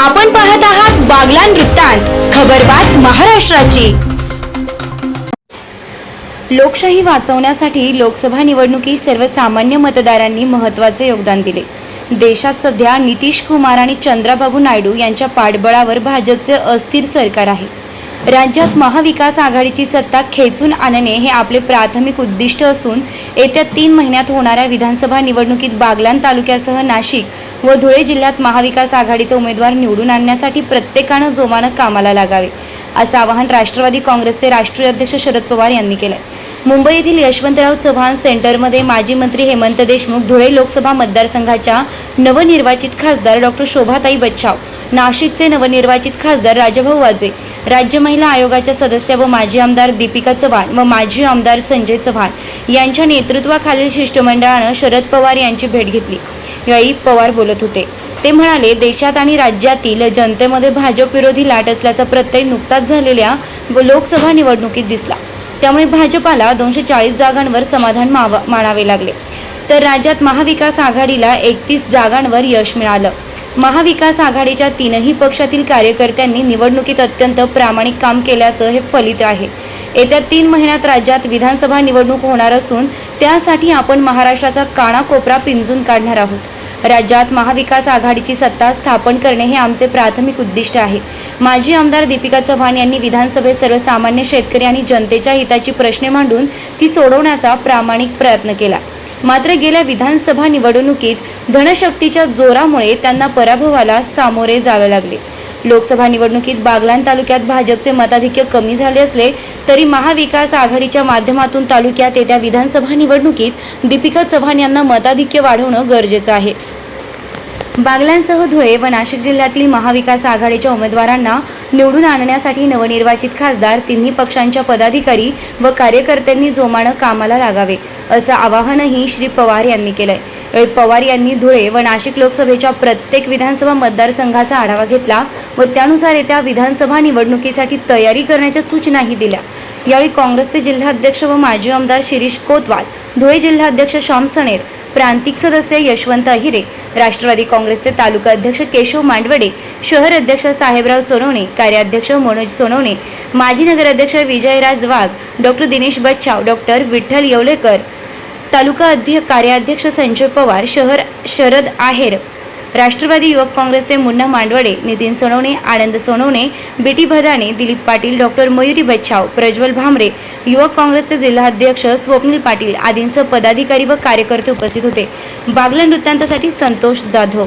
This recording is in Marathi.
आपण पाहत आहात बागलान वृत्तांत खबरबात महाराष्ट्राची. लोकशाही वाचवण्यासाठी लोकसभा निवडणुकीत सर्वसामान्य मतदारांनी महत्त्वाचे योगदान दिले. देशात सध्या नितीश कुमार आणि चंद्राबाबू नायडू यांच्या पाठबळावर भाजपचे अस्थिर सरकार आहे. राज्यात महाविकास आघाडीची सत्ता खेचून आणणे हे आपले प्राथमिक उद्दिष्ट असून येत्या तीन महिन्यात होणाऱ्या विधानसभा निवडणुकीत बागलान तालुक्यासह नाशिक व धुळे जिल्ह्यात महाविकास आघाडीचे उमेदवार निवडून आणण्यासाठी प्रत्येकानं जोमानं कामाला लागावे असं आवाहन राष्ट्रवादी काँग्रेसचे राष्ट्रीय अध्यक्ष शरद पवार यांनी केलंय. मुंबई येथील यशवंतराव चव्हाण सेंटरमध्ये माजी मंत्री हेमंत देशमुख धुळे लोकसभा मतदारसंघाच्या नवनिर्वाचित खासदार डॉक्टर शोभाताई बच्छाव नाशिकचे नवनिर्वाचित खासदार राजाभाऊ वाजे राज्य महिला आयोगाच्या सदस्य व माजी आमदार दीपिका चव्हाण व माजी आमदार संजय चव्हाण यांच्या नेतृत्वाखालील शिष्टमंडळानं शरद पवार यांची भेट घेतली. यावेळी पवार बोलत होते. ते म्हणाले देशात आणि राज्यातील जनतेमध्ये भाजप विरोधी लाट असल्याचा प्रत्यय नुकताच झालेल्या लोकसभा निवडणुकीत दिसला. त्यामुळे भाजपाला दोनशे चाळीस जागांवर समाधान मावा- मानावे लागले. तर राज्यात महाविकास आघाडीला एकतीस जागांवर यश मिळालं. महाविकास आघाडीच्या तीनही पक्षातील कार्यकर्त्यांनी निवडणुकीत अत्यंत प्रामाणिक काम केल्याचं हे फलित आहे. येत्या तीन महिन्यात राज्यात विधानसभा निवडणूक होणार असून त्यासाठी आपण महाराष्ट्राचा कानाकोपरा पिंजून काढणार आहोत. राज्यात महाविकास आघाडीची सत्ता स्थापन करणे हे आमचे प्राथमिक उद्दिष्ट आहे. माजी आमदार दीपिका चव्हाण यांनी विधानसभेत सर्वसामान्य शेतकरी आणि जनतेच्या हिताची प्रश्ने मांडून ती सोडवण्याचा प्रामाणिक प्रयत्न केला. मात्र गेल्या विधानसभा निवडणुकीत धनशक्तीच्या जोरामुळे त्यांना पराभवाला सामोरे जावे लागले. लोकसभा निवडणुकीत बागलाण तालुक्यात भाजपचे मताधिक्य कमी झाले असले तरी महाविकास आघाडीच्या माध्यमातून तालुक्यात येत्या विधानसभा निवडणुकीत दीपिका चव्हाण यांना मताधिक्य वाढवणं गरजेचं आहे. बागलांसह धुळे व नाशिक जिल्ह्यातील महाविकास आघाडीच्या उमेदवारांना निवडून आणण्यासाठी नवनिर्वाचित खासदार तिन्ही पक्षांच्या पदाधिकारी व कार्यकर्त्यांनी जोमानं कामाला लागावे असं आवाहनही श्री पवार यांनी केलंय. पवार यांनी धुळे व नाशिक लोकसभेच्या प्रत्येक विधानसभा मतदारसंघाचा आढावा घेतला व त्यानुसार येत्या विधानसभा निवडणुकीसाठी तयारी करण्याच्या सूचनाही दिल्या. यावेळी काँग्रेसचे जिल्हाध्यक्ष व माजी आमदार शिरीष कोतवाल धुळे जिल्हाध्यक्ष श्याम सणेर प्रांतिक सदस्य यशवंत अहिरे राष्ट्रवादी काँग्रेसचे तालुका अध्यक्ष केशव मांडवडे शहर अध्यक्ष साहेबराव सोनवणे कार्याध्यक्ष मनोज सोनवणे माजी नगराध्यक्ष विजयराज वाघ डॉक्टर दिनेश बच्छाव डॉक्टर विठ्ठल येवलेकर तालुका अध्यक्ष कार्याध्यक्ष संजय पवार शहर शरद आहेर राष्ट्रवादी युवक काँग्रेसचे Munna Mandavade Nitin Sonawane Anand Sonawane B T Bhadane Dilip Patil doctor Mayuri Bachhav Prajwal Bhamre युवक काँग्रेसचे जिल्हाध्यक्ष स्वप्नील पाटील आदींसह पदाधिकारी व कार्यकर्ते उपस्थित होते. बागला वृत्तांतासाठी संतोष जाधव